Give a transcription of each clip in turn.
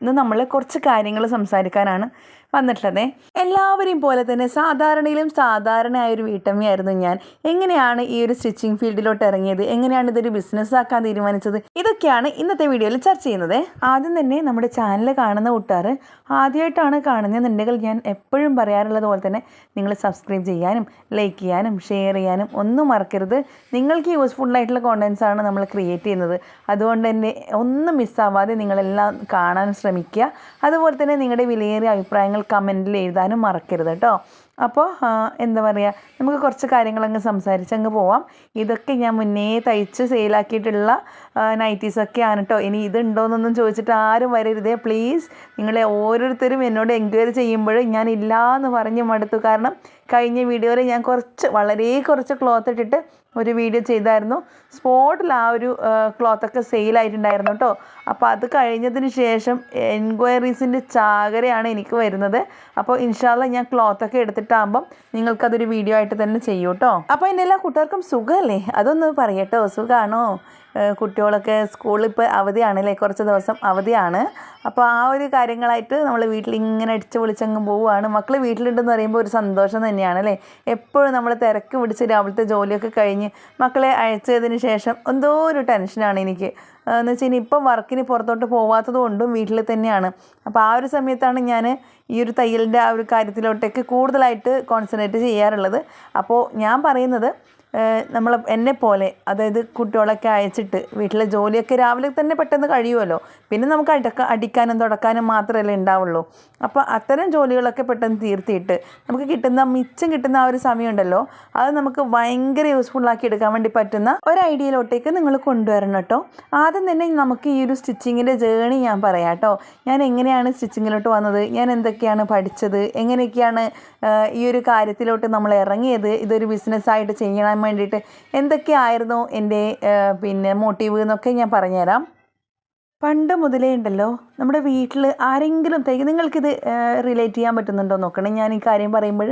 ഇന്ന് നമ്മൾ കുറച്ച് കാര്യങ്ങൾ സംസാരിക്കാനാണ് വന്നിട്ടുള്ളത്. എല്ലാവരെയും പോലെ തന്നെ സാധാരണയിലും സാധാരണയായ ഒരു വീട്ടമ്മയായിരുന്നു ഞാൻ. എങ്ങനെയാണ് ഈ ഒരു സ്റ്റിച്ചിങ് ഫീൽഡിലോട്ട് ഇറങ്ങിയത്? എങ്ങനെയാണ് ഇതൊരു ബിസിനസ് ആക്കാൻ തീരുമാനിച്ചത്? ഇതൊക്കെയാണ് ഇന്നത്തെ വീഡിയോയിൽ ചർച്ച ചെയ്യുന്നത്. ആദ്യം തന്നെ നമ്മുടെ ചാനൽ കാണുന്ന കൂട്ടുകാർ ആദ്യമായിട്ടാണ് കാണുന്നതെന്നുണ്ടെങ്കിൽ ഞാൻ എപ്പോഴും പറയാറുള്ളത് പോലെ തന്നെ നിങ്ങൾ സബ്സ്ക്രൈബ് ചെയ്യാനും ലൈക്ക് ചെയ്യാനും ഷെയർ ചെയ്യാനും ഒന്നും മറക്കരുത്. നിങ്ങൾക്ക് യൂസ്ഫുൾ ആയിട്ടുള്ള കോണ്ടൻസ് ആണ് നമ്മൾ ക്രിയേറ്റ് ചെയ്യുന്നത്. അതുകൊണ്ട് തന്നെ ഒന്നും മിസ്സാവാതെ നിങ്ങളെല്ലാം കാണാൻ ശ്രമിക്കുക. അതുപോലെ തന്നെ നിങ്ങളുടെ വിലയേറിയ അഭിപ്രായങ്ങൾ കമന്റിൽ എഴുതാനും മറക്കരുത് കേട്ടോ. അപ്പോൾ എന്താ പറയുക നമുക്ക് കുറച്ച് കാര്യങ്ങളങ്ങ് സംസാരിച്ച് അങ്ങ് പോവാം. ഇതൊക്കെ ഞാൻ മുന്നേ തയ്ച്ച് സെയിലാക്കിയിട്ടുള്ള നൈറ്റീസൊക്കെയാണ് കേട്ടോ ഇനി ഇതുണ്ടോയെന്നൊന്നും ചോദിച്ചിട്ട് ആരും വരരുതേ. പ്ലീസ് നിങ്ങളെ ഓരോരുത്തരും എന്നോട് എൻക്വയറി ചെയ്യുമ്പോൾ ഞാൻ ഇല്ല എന്ന് പറഞ്ഞ് മടുത്തു. കാരണം കഴിഞ്ഞ വീഡിയോയിൽ ഞാൻ കുറച്ച് വളരെ കുറച്ച് ക്ലോത്ത് ഇട്ടിട്ട് ഒരു വീഡിയോ ചെയ്തായിരുന്നു. സ്പോട്ടിൽ ആ ഒരു ക്ലോത്തൊക്കെ സെയിലായിട്ടുണ്ടായിരുന്നു കേട്ടോ അപ്പോൾ അത് കഴിഞ്ഞതിന് ശേഷം എൻക്വയറീസിന്റെ ചാകരയാണ് എനിക്ക് വരുന്നത്. അപ്പോൾ ഇൻഷാല്ല ഞാൻ ക്ലോത്തൊക്കെ എടുത്തിട്ടാകുമ്പം നിങ്ങൾക്കതൊരു വീഡിയോ ആയിട്ട് തന്നെ ചെയ്യൂട്ടോ. അപ്പോൾ എന്റെ എല്ലാ കൂട്ടുകാർക്കും സുഖമല്ലേ അതൊന്ന് പറയട്ടോ സുഖമാണോ കുട്ടികളൊക്കെ സ്കൂളിൽ ഇപ്പോൾ അവധിയാണല്ലേ? കുറച്ച് ദിവസം അവധിയാണ്. അപ്പോൾ ആ ഒരു കാര്യങ്ങളായിട്ട് നമ്മൾ വീട്ടിൽ ഇങ്ങനെ അടിച്ച് പൊളിച്ചങ്ങ് പോവുകയാണ്. മക്കൾ വീട്ടിലുണ്ടെന്ന് പറയുമ്പോൾ ഒരു സന്തോഷം തന്നെയാണ് അല്ലേ? എപ്പോഴും നമ്മൾ തിരക്ക് പിടിച്ച് രാവിലത്തെ ജോലിയൊക്കെ കഴിഞ്ഞ് മക്കളെ അയച്ചതിന് ശേഷം എന്തോ ഒരു ടെൻഷനാണ് എനിക്ക്. എന്ന് വെച്ച് കഴിഞ്ഞാൽ ഇപ്പം വർക്കിന് പുറത്തോട്ട് പോവാത്തത് കൊണ്ടും വീട്ടിൽ തന്നെയാണ്. അപ്പോൾ ആ ഒരു സമയത്താണ് ഞാൻ ഈ ഒരു തയ്യലിന്റെ ആ ഒരു കാര്യത്തിലോട്ടേക്ക് കൂടുതലായിട്ട് കോൺസെൻട്രേറ്റ് ചെയ്യാറുള്ളത്. അപ്പോൾ ഞാൻ പറയുന്നത് നമ്മൾ എന്നെ പോലെ അതായത് കുട്ടികളൊക്കെ അയച്ചിട്ട് വീട്ടിലെ ജോലിയൊക്കെ രാവിലെ തന്നെ പെട്ടെന്ന് കഴിയുമല്ലോ. പിന്നെ നമുക്ക് അടക്ക അടിക്കാനും തുടക്കാനും മാത്രമല്ലേ ഉണ്ടാവുള്ളൂ. അപ്പോൾ അത്തരം ജോലികളൊക്കെ പെട്ടെന്ന് തീർത്തിയിട്ട് നമുക്ക് കിട്ടുന്ന മിച്ചം കിട്ടുന്ന ആ ഒരു സമയമുണ്ടല്ലോ. അത് നമുക്ക് ഭയങ്കര യൂസ്ഫുൾ ആക്കി എടുക്കാൻ വേണ്ടി പറ്റുന്ന ഒരു ഐഡിയയിലോട്ടേക്ക് നിങ്ങൾ കൊണ്ടുവരണം കേട്ടോ. ആദ്യം തന്നെ നമുക്ക് ഈ ഒരു സ്റ്റിച്ചിങ്ങിന്റെ ജേണി ഞാൻ പറയാം കേട്ടോ. ഞാൻ എങ്ങനെയാണ് സ്റ്റിച്ചിങ്ങിലോട്ട് വന്നത്? ഞാൻ എന്തൊക്കെയാണ് പഠിച്ചത്? എങ്ങനെയൊക്കെയാണ് ഈ ഒരു കാര്യത്തിലോട്ട് നമ്മൾ ഇറങ്ങിയത്? ഇതൊരു ബിസിനസ്സായിട്ട് ചെയ്യാൻ വേണ്ടിയിട്ട് എന്തൊക്കെയായിരുന്നു എന്റെ പിന്നെ മോട്ടീവ് എന്നൊക്കെ ഞാൻ പറഞ്ഞുതരാം. പണ്ട് മുതലേ ഉണ്ടല്ലോ നമ്മുടെ വീട്ടിൽ ആരെങ്കിലും തയ്ക്കും നിങ്ങൾക്കിത് റിലേറ്റ് ചെയ്യാൻ പറ്റുന്നുണ്ടോ നോക്കണേ. ഞാൻ ഈ കാര്യം പറയുമ്പോൾ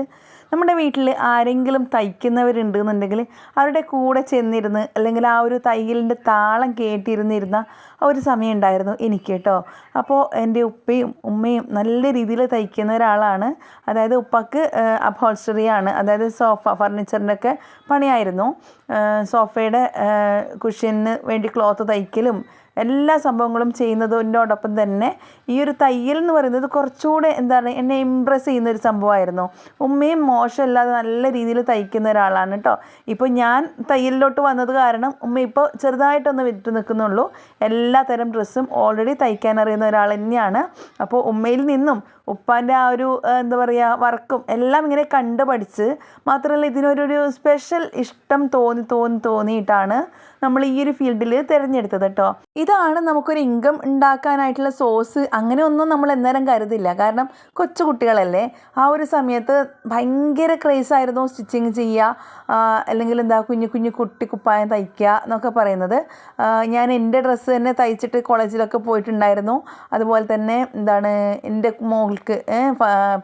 നമ്മുടെ വീട്ടിൽ ആരെങ്കിലും തയ്ക്കുന്നവരുണ്ട് എന്നുണ്ടെങ്കിൽ അവരുടെ കൂടെ ചെന്നിരുന്ന് അല്ലെങ്കിൽ ആ ഒരു തയ്യലിന്റെ താളം കേട്ടിരുന്നിരുന്ന ഒരു സമയം ഉണ്ടായിരുന്നു എനിക്ക് കേട്ടോ. അപ്പോൾ എന്റെ ഉപ്പയും ഉമ്മയും നല്ല രീതിയിൽ തയ്ക്കുന്ന ഒരാളാണ്. അതായത് ഉപ്പക്ക് അപ്ഹോൾസ്റ്ററിയാണ്. അതായത് സോഫ ഫർണിച്ചറിന്റെ ഒക്കെ പണിയായിരുന്നു. സോഫയുടെ കുഷ്യന് വേണ്ടി ക്ലോത്ത് തയ്ക്കലും എല്ലാ സംഭവങ്ങളും ചെയ്യുന്നതിനോടൊപ്പം തന്നെ ഈ ഒരു തയ്യൽ എന്ന് പറയുന്നത് കുറച്ചുകൂടെ എന്താണ് എന്നെ ഇമ്പ്രസ് ചെയ്യുന്ന ഒരു സംഭവമായിരുന്നു. ഉമ്മയും മോശമല്ലാതെ നല്ല രീതിയിൽ തയ്ക്കുന്ന ഒരാളാണ് കേട്ടോ. ഇപ്പോൾ ഞാൻ തയ്യലിലോട്ട് വന്നത് കാരണം ഉമ്മ ഇപ്പോൾ ചെറുതായിട്ടൊന്ന് വിറ്റ് നിൽക്കുന്നുള്ളൂ. എല്ലാ തരം ഡ്രസ്സും ഓൾറെഡി തയ്ക്കാൻ അറിയുന്ന ഒരാൾ തന്നെയാണ്. അപ്പോൾ ഉമ്മയിൽ നിന്നും ഉപ്പാന്റെ ആ ഒരു എന്താ പറയുക വർക്കും എല്ലാം ഇങ്ങനെ കണ്ട് പഠിച്ച് മാത്രമല്ല ഇതിനൊരു സ്പെഷ്യൽ ഇഷ്ടം തോന്നി തോന്നി തോന്നിയിട്ടാണ് നമ്മൾ ഈ ഒരു ഫീൽഡിൽ തിരഞ്ഞെടുത്തത് കേട്ടോ. ഇതാണ് നമുക്കൊരു ഇൻകം ഉണ്ടാക്കാനായിട്ടുള്ള സോഴ്സ് അങ്ങനെ ഒന്നും നമ്മൾ എന്നേരം കരുതില്ല. കാരണം കൊച്ചു കുട്ടികളല്ലേ. ആ ഒരു സമയത്ത് ഭയങ്കര ക്രേസ് ആയിരുന്നു സ്റ്റിച്ചിങ് ചെയ്യുക അല്ലെങ്കിൽ എന്താ കുഞ്ഞു കുഞ്ഞു കുട്ടി കുപ്പായം തയ്ക്കുക എന്നൊക്കെ പറയുന്നത്. ഞാൻ എന്റെ ഡ്രസ്സ് തന്നെ തയ്ച്ചിട്ട് കോളേജിലൊക്കെ പോയിട്ടുണ്ടായിരുന്നു. അതുപോലെ തന്നെ എന്താണ് എന്റെ മോൾക്ക്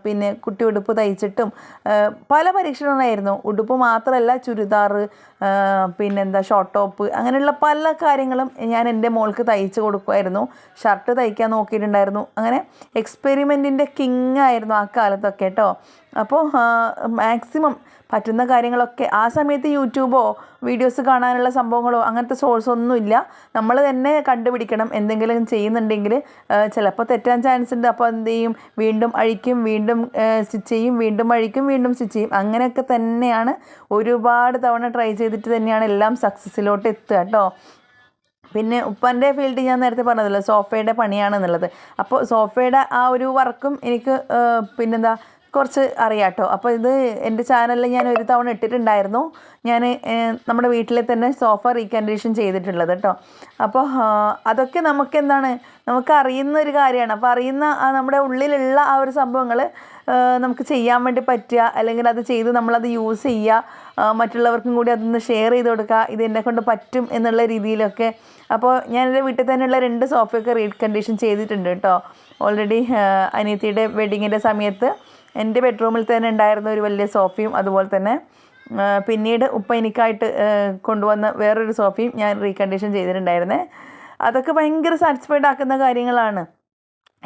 പിന്നെ കുട്ടി ഉടുപ്പ് തയ്ച്ചിട്ടും പല പരീക്ഷണങ്ങളായിരുന്നു. ഉടുപ്പ് മാത്രമല്ല ചുരിദാർ പിന്നെന്താ ഷോർട്ട് ടോപ്പ് അങ്ങനെയുള്ള പല കാര്യങ്ങളും ഞാൻ എന്റെ മോൾക്ക് തയ്ച്ച് കൊടുക്കുമായിരുന്നു ഷർട്ട് തയ്ക്കാൻ നോക്കിയിട്ടുണ്ടായിരുന്നു. അങ്ങനെ എക്സ്പെരിമെന്റിന്റെ കിങ് ആയിരുന്നു ആ കാലത്തൊക്കെ കേട്ടോ. അപ്പോൾ മാക്സിമം പറ്റുന്ന കാര്യങ്ങളൊക്കെ ആ സമയത്ത് യൂട്യൂബോ വീഡിയോസ് കാണാനുള്ള സംഭവങ്ങളോ അങ്ങനത്തെ സോഴ്സ് ഒന്നുമില്ല നമ്മൾ തന്നെ കണ്ടുപിടിക്കണം എന്തെങ്കിലും ചെയ്യുന്നുണ്ടെങ്കിൽ ചിലപ്പോൾ തെറ്റാൻ ചാൻസ് ഉണ്ട്. അപ്പോൾ എന്ത് ചെയ്യും? വീണ്ടും അഴിക്കും വീണ്ടും സ്റ്റിച്ച് ചെയ്യും വീണ്ടും അഴിക്കും വീണ്ടും സ്റ്റിച്ച് ചെയ്യും. അങ്ങനെയൊക്കെ തന്നെയാണ് ഒരുപാട് തവണ ട്രൈ ചെയ്തിട്ട് തന്നെയാണ് എല്ലാം സക്സസ്സിലോട്ട് എത്തുക കേട്ടോ. പിന്നെ ഉപ്പന്റെ ഫീൽഡ് ഞാൻ നേരത്തെ പറഞ്ഞതല്ലോ സോഫയുടെ പണിയാണെന്നുള്ളത്. അപ്പോൾ സോഫയുടെ ആ ഒരു വർക്കും എനിക്ക് പിന്നെന്താ കുറച്ച് അറിയാം കേട്ടോ. അപ്പോൾ ഇത് എന്റെ ചാനലിൽ ഞാൻ ഒരു തവണ ഇട്ടിട്ടുണ്ടായിരുന്നു. ഞാൻ നമ്മുടെ വീട്ടിലെ തന്നെ സോഫ റീകണ്ടീഷൻ ചെയ്തിട്ടുള്ളത് കേട്ടോ. അപ്പോൾ അതൊക്കെ നമുക്ക് എന്താണ് നമുക്ക് അറിയുന്ന ഒരു കാര്യമാണ്. അപ്പോൾ അറിയുന്ന നമ്മുടെ ഉള്ളിലുള്ള ആ ഒരു സംഭവങ്ങൾ നമുക്ക് ചെയ്യാൻ വേണ്ടി പറ്റുക അല്ലെങ്കിൽ അത് ചെയ്ത് നമ്മളത് യൂസ് ചെയ്യുക മറ്റുള്ളവർക്കും കൂടി അതൊന്ന് ഷെയർ ചെയ്ത് കൊടുക്കുക ഇത് എന്നെ കൊണ്ട് പറ്റും എന്നുള്ള രീതിയിലൊക്കെ. അപ്പോൾ ഞാൻ എന്റെ വീട്ടിൽ തന്നെയുള്ള രണ്ട് സോഫയൊക്കെ റീകണ്ടീഷൻ ചെയ്തിട്ടുണ്ട് കേട്ടോ. ഓൾറെഡി അനിയത്തിയുടെ വെഡിങ്ങിന്റെ സമയത്ത് എന്റെ ബെഡ്റൂമിൽ തന്നെ ഉണ്ടായിരുന്ന ഒരു വലിയ സോഫയും അതുപോലെ തന്നെ പിന്നീട് ഉപ്പ എനിക്കായിട്ട് കൊണ്ടുവന്ന വേറൊരു സോഫയും ഞാൻ റീകണ്ടീഷൻ ചെയ്തിട്ടുണ്ടായിരുന്നേ. അതൊക്കെ ഭയങ്കര സാറ്റിസ്ഫൈഡ് ആക്കുന്ന കാര്യങ്ങളാണ്.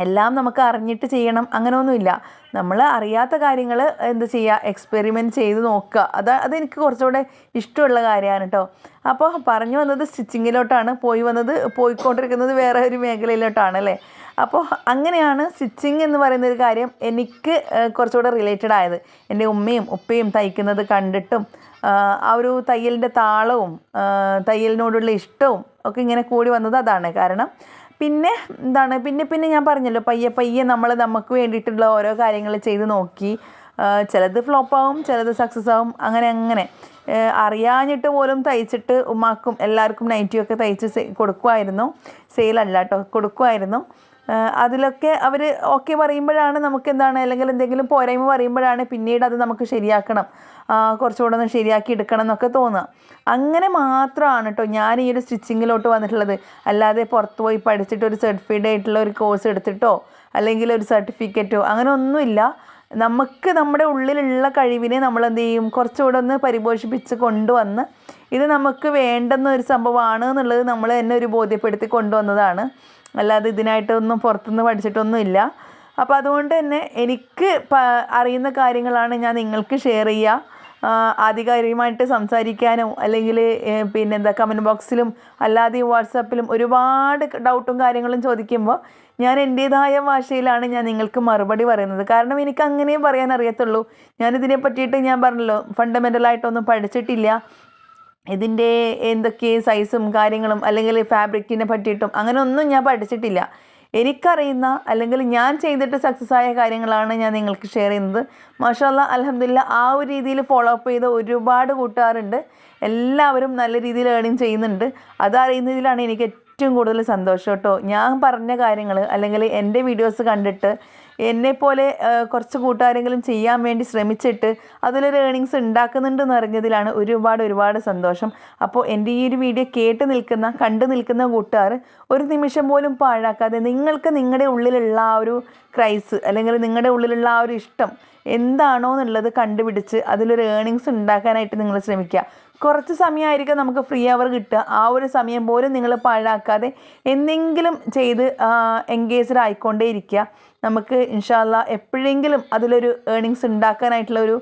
എല്ലാം നമുക്ക് അറിഞ്ഞിട്ട് ചെയ്യണം അങ്ങനെയൊന്നുമില്ല. നമ്മൾ അറിയാത്ത കാര്യങ്ങൾ എന്ത് ചെയ്യുക എക്സ്പെരിമെന്റ് ചെയ്ത് നോക്കുക. അത് അതെനിക്ക് കുറച്ചുകൂടെ ഇഷ്ടമുള്ള കാര്യമാണ് കേട്ടോ. അപ്പോൾ പറഞ്ഞു വന്നത് സ്റ്റിച്ചിങ്ങിലോട്ടാണ്. പോയി വന്നത് പോയിക്കൊണ്ടിരിക്കുന്നത് വേറെ ഒരു മേഖലയിലോട്ടാണ് അല്ലേ? അപ്പോൾ അങ്ങനെയാണ് സ്റ്റിച്ചിങ് എന്ന് പറയുന്ന ഒരു കാര്യം എനിക്ക് കുറച്ചുകൂടെ റിലേറ്റഡ് ആയത്. എന്റെ ഉമ്മയും ഉപ്പയും തയ്ക്കുന്നത് കണ്ടിട്ടും ആ ഒരു തയ്യലിന്റെ താളവും തയ്യലിനോടുള്ള ഇഷ്ടവും ഒക്കെ ഇങ്ങനെ കൂടി വന്നത് അതാണ്. കാരണം പിന്നെ എന്താണ്? പിന്നെ പിന്നെ ഞാൻ പറഞ്ഞല്ലോ പയ്യെ പയ്യെ നമ്മൾ നമുക്ക് വേണ്ടിയിട്ടുള്ള ഓരോ കാര്യങ്ങൾ ചെയ്ത് നോക്കി. ചിലത് ഫ്ലോപ്പാവും ചിലത് സക്സസ് ആവും അങ്ങനെ. അങ്ങനെ അറിയാഞ്ഞിട്ട് പോലും തയ്ച്ചിട്ട് ഉമ്മാക്കും എല്ലാവർക്കും നൈറ്റിയൊക്കെ തയ്ച്ച് കൊടുക്കുമായിരുന്നു സെയിലല്ല കേട്ടോ കൊടുക്കുമായിരുന്നു അതിലൊക്കെ അവർ ഓക്കെ പറയുമ്പോഴാണ് നമുക്ക് എന്താണ് അല്ലെങ്കിൽ എന്തെങ്കിലും പോരായ്മ പറയുമ്പോഴാണ് പിന്നീട് അത് നമുക്ക് ശരിയാക്കണം. കുറച്ചുകൂടെ ഒന്ന് ശരിയാക്കി എടുക്കണം എന്നൊക്കെ തോന്നുക. അങ്ങനെ മാത്രമാണ് കേട്ടോ ഞാൻ ഈ ഒരു സ്റ്റിച്ചിങ്ങിലോട്ട് വന്നിട്ടുള്ളത്. അല്ലാതെ പുറത്ത് പോയി പഠിച്ചിട്ട് ഒരു സർട്ടിഫൈഡ് ആയിട്ടുള്ള ഒരു കോഴ്സ് എടുത്തിട്ടോ അല്ലെങ്കിൽ ഒരു സർട്ടിഫിക്കറ്റോ അങ്ങനെ ഒന്നുമില്ല. നമുക്ക് നമ്മുടെ ഉള്ളിലുള്ള കഴിവിനെ നമ്മൾ എന്ത് ചെയ്യും കുറച്ചുകൂടെ ഒന്ന് പരിപോഷിപ്പിച്ച് കൊണ്ടുവന്ന് ഇത് നമുക്ക് വേണ്ടുന്ന ഒരു സംഭവമാണ് എന്നുള്ളത് നമ്മൾ തന്നെ ഒരു ബോധ്യപ്പെടുത്തി കൊണ്ടുവന്നതാണ്. അല്ലാതെ ഇതിനായിട്ടൊന്നും പുറത്തുനിന്ന് പഠിച്ചിട്ടൊന്നുമില്ല. അപ്പോൾ അതുകൊണ്ട് തന്നെ എനിക്ക് അറിയുന്ന കാര്യങ്ങളാണ് ഞാൻ നിങ്ങൾക്ക് ഷെയർ ചെയ്യുക ആധികാരികമായിട്ട് സംസാരിക്കാനും അല്ലെങ്കിൽ പിന്നെന്താ കമന്റ് ബോക്സിലും അല്ലാതെ വാട്സാപ്പിലും ഒരുപാട് ഡൗട്ടും കാര്യങ്ങളും ചോദിക്കുമ്പോൾ ഞാൻ എന്റേതായ ഭാഷയിലാണ് ഞാൻ നിങ്ങൾക്ക് മറുപടി പറയുന്നത്. കാരണം എനിക്ക് അങ്ങനെയും പറയാൻ അറിയത്തുള്ളൂ. ഞാനിതിനെ പറ്റിയിട്ട് ഞാൻ പറഞ്ഞല്ലോ ഫണ്ടമെന്റലായിട്ടൊന്നും പഠിച്ചിട്ടില്ല. ഇതിന്റെ എന്തൊക്കെ സൈസും കാര്യങ്ങളും അല്ലെങ്കിൽ ഫാബ്രിക്കിനെ പറ്റിയിട്ടും അങ്ങനെ ഒന്നും ഞാൻ പഠിച്ചിട്ടില്ല. എനിക്കറിയുന്ന അല്ലെങ്കിൽ ഞാൻ ചെയ്തിട്ട് സക്സസ് ആയ കാര്യങ്ങളാണ് ഞാൻ നിങ്ങൾക്ക് ഷെയർ ചെയ്യുന്നത്. മാഷാല്ല അലഹമില്ല ആ ഒരു രീതിയിൽ ഫോളോ അപ്പ് ചെയ്ത ഒരുപാട് കൂട്ടുകാരുണ്ട്. എല്ലാവരും നല്ല രീതിയിൽ ഏണിങ് ചെയ്യുന്നുണ്ട്. അതറിയുന്നതിലാണ് എനിക്ക് ഏറ്റവും കൂടുതൽ സന്തോഷം കേട്ടോ. ഞാൻ പറഞ്ഞ കാര്യങ്ങൾ അല്ലെങ്കിൽ എന്റെ വീഡിയോസ് കണ്ടിട്ട് എന്നെപ്പോലെ കുറച്ച് കൂട്ടുകാരെങ്കിലും ചെയ്യാൻ വേണ്ടി ശ്രമിച്ചിട്ട് അതിലൊരു ഏണിങ്സ് ഉണ്ടാക്കുന്നുണ്ടെന്ന് അറിഞ്ഞതിലാണ് ഒരുപാട് ഒരുപാട് സന്തോഷം. അപ്പോൾ എന്റെ ഈ ഒരു വീഡിയോ കേട്ട് നിൽക്കുന്ന കണ്ടു നിൽക്കുന്ന കൂട്ടുകാർ ഒരു നിമിഷം പോലും പാഴാക്കാതെ നിങ്ങൾക്ക് നിങ്ങളുടെ ഉള്ളിലുള്ള ആ ഒരു ക്രൈസ് അല്ലെങ്കിൽ നിങ്ങളുടെ ഉള്ളിലുള്ള ആ ഒരു ഇഷ്ടം എന്താണോ എന്നുള്ളത് കണ്ടുപിടിച്ച് അതിലൊരു ഏണിങ്സ് ഉണ്ടാക്കാനായിട്ട് നിങ്ങൾ ശ്രമിക്കുക. കുറച്ച് സമയമായിരിക്കും നമുക്ക് ഫ്രീ അവർ കിട്ടുക. ആ ഒരു സമയം പോലും നിങ്ങൾ പാഴാക്കാതെ എന്തെങ്കിലും ചെയ്ത് എൻഗേജ്ഡ് ആയിക്കൊണ്ടേ ഇരിക്കുക നമുക്ക് ഇൻഷാല്ല എപ്പോഴെങ്കിലും അതിലൊരു ഏണിങ്സ് ഉണ്ടാക്കാനായിട്ടുള്ള ഒരു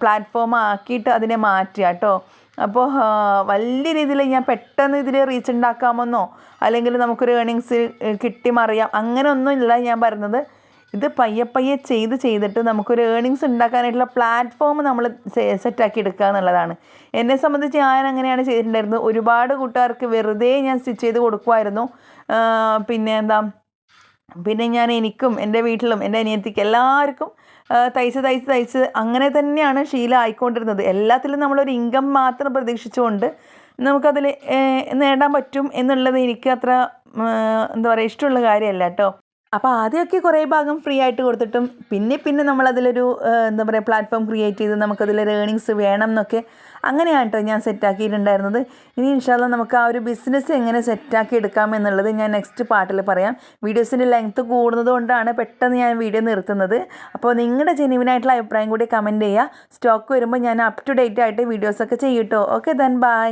പ്ലാറ്റ്ഫോം ആക്കിയിട്ട് അതിനെ മാറ്റുക കേട്ടോ. അപ്പോൾ വലിയ രീതിയിൽ ഞാൻ പെട്ടെന്ന് ഇതിൽ റീച്ച് ഉണ്ടാക്കാമെന്നോ അല്ലെങ്കിൽ നമുക്കൊരു ഏണിങ്സ് കിട്ടി മറിയാം അങ്ങനെ ഒന്നുമില്ല ഞാൻ പറയുന്നത് ഇത് പയ്യെ പയ്യെ ചെയ്ത് ചെയ്തിട്ട് നമുക്കൊരു ഏണിങ്സ് ഉണ്ടാക്കാനായിട്ടുള്ള പ്ലാറ്റ്ഫോം നമ്മൾ സെറ്റാക്കി എടുക്കുക എന്നുള്ളതാണ്. എന്നെ സംബന്ധിച്ച് ഞാൻ അങ്ങനെയാണ് ചെയ്തിട്ടുണ്ടായിരുന്നത്. ഒരുപാട് കൂട്ടുകാർക്ക് വെറുതെ ഞാൻ സ്റ്റിച്ച് ചെയ്ത് കൊടുക്കുമായിരുന്നു. പിന്നെ എന്താ പിന്നെ ഞാൻ എനിക്കും എന്റെ വീട്ടിലും എന്റെ അനിയത്തിക്ക് എല്ലാവർക്കും തയ്ച്ച് തയ്ച്ച് തയ്ച്ച് അങ്ങനെ തന്നെയാണ് ശീലം ആയിക്കൊണ്ടിരുന്നത്. എല്ലാത്തിലും നമ്മളൊരു ഇൻകം മാത്രം പ്രതീക്ഷിച്ചുകൊണ്ട് നമുക്കതിൽ നേടാൻ പറ്റും എന്നുള്ളത് എനിക്ക് അത്ര എന്താ പറയുക ഇഷ്ടമുള്ള കാര്യമല്ല കേട്ടോ. അപ്പോൾ ആദ്യമൊക്കെ കുറേ ഭാഗം ഫ്രീ ആയിട്ട് കൊടുത്തിട്ടും പിന്നെ പിന്നെ നമ്മളതിലൊരു എന്താ പറയുക പ്ലാറ്റ്ഫോം ക്രിയേറ്റ് ചെയ്ത് നമുക്കതിലൊരു ഏണിങ്സ് വേണം എന്നൊക്കെ അങ്ങനെയാണ് കേട്ടോ ഞാൻ സെറ്റാക്കിയിട്ടുണ്ടായിരുന്നത് ഇനി ഇൻഷാല്ല നമുക്ക് ആ ഒരു ബിസിനസ് എങ്ങനെ സെറ്റാക്കി എടുക്കാം എന്നുള്ളത് ഞാൻ നെക്സ്റ്റ് പാർട്ടിൽ പറയാം. വീഡിയോസിന്റെ ലെങ്ത്ത് കൂടുന്നത് കൊണ്ടാണ് പെട്ടെന്ന് ഞാൻ വീഡിയോ നിർത്തുന്നത്. അപ്പോൾ നിങ്ങളുടെ ജെനുവിനായിട്ടുള്ള അഭിപ്രായം കൂടി കമന്റ് ചെയ്യുക സ്റ്റോക്ക് വരുമ്പോൾ ഞാൻ അപ് ടു ഡേറ്റ് ആയിട്ട് വീഡിയോസൊക്കെ ചെയ്യട്ടോ ഓക്കെ ദെൻ ബൈ